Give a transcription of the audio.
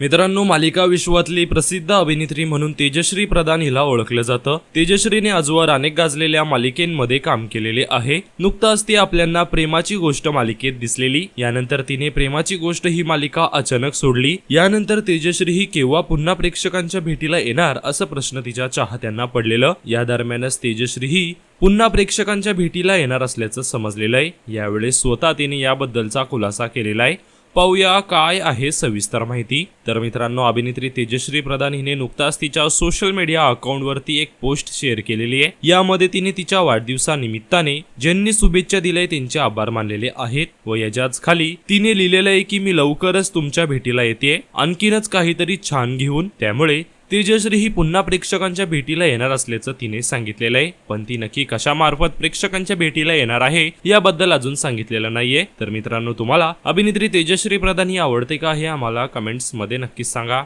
मित्रांनो मालिका विश्वातली प्रसिद्ध अभिनेत्री म्हणून तेजश्री प्रधान हिला ओळखलं जातं. तेजश्रीने आजवर अनेक गाजलेल्या मालिकेंमध्ये काम केलेले आहे. नुकताच ती आपल्यांना प्रेमाची गोष्ट मालिकेत दिसलेली. यानंतर तिने प्रेमाची गोष्ट ही मालिका अचानक सोडली. यानंतर तेजश्री ही केव्हा पुन्हा प्रेक्षकांच्या भेटीला येणार असं प्रश्न तिच्या चाहत्यांना पडलेलं. या दरम्यानच तेजश्री ही पुन्हा प्रेक्षकांच्या भेटीला येणार असल्याचं समजलेलं आहे. यावेळेस स्वतः तिने याबद्दलचा खुलासा केलेला आहे. पाहूया काय आहे सविस्तर माहिती. तर मित्रांनो अभिनेत्री तेजश्री प्रधान हिने नुकताच तिच्या सोशल मीडिया अकाउंटवरती एक पोस्ट शेअर केलेली आहे. यामध्ये तिने तिच्या वाढदिवसानिमित्ताने ज्यांनी शुभेच्छा दिल्या त्यांचे आभार मानलेले आहेत. व याच्याच खाली तिने लिहिलेलं आहे की मी लवकरच तुमच्या भेटीला येते आणखीनच काहीतरी छान घेऊन. त्यामुळे तेजश्री ही पुन्हा प्रेक्षकांच्या भेटीला येणार असल्याचं तिने सांगितलेलं आहे. पण ती नक्की कशामार्फत प्रेक्षकांच्या भेटीला येणार आहे याबद्दल अजून सांगितलेलं नाहीये. तर मित्रांनो तुम्हाला अभिनेत्री तेजश्री प्रधान ही आवडते का हे आम्हाला कमेंट्समध्ये नक्कीच सांगा.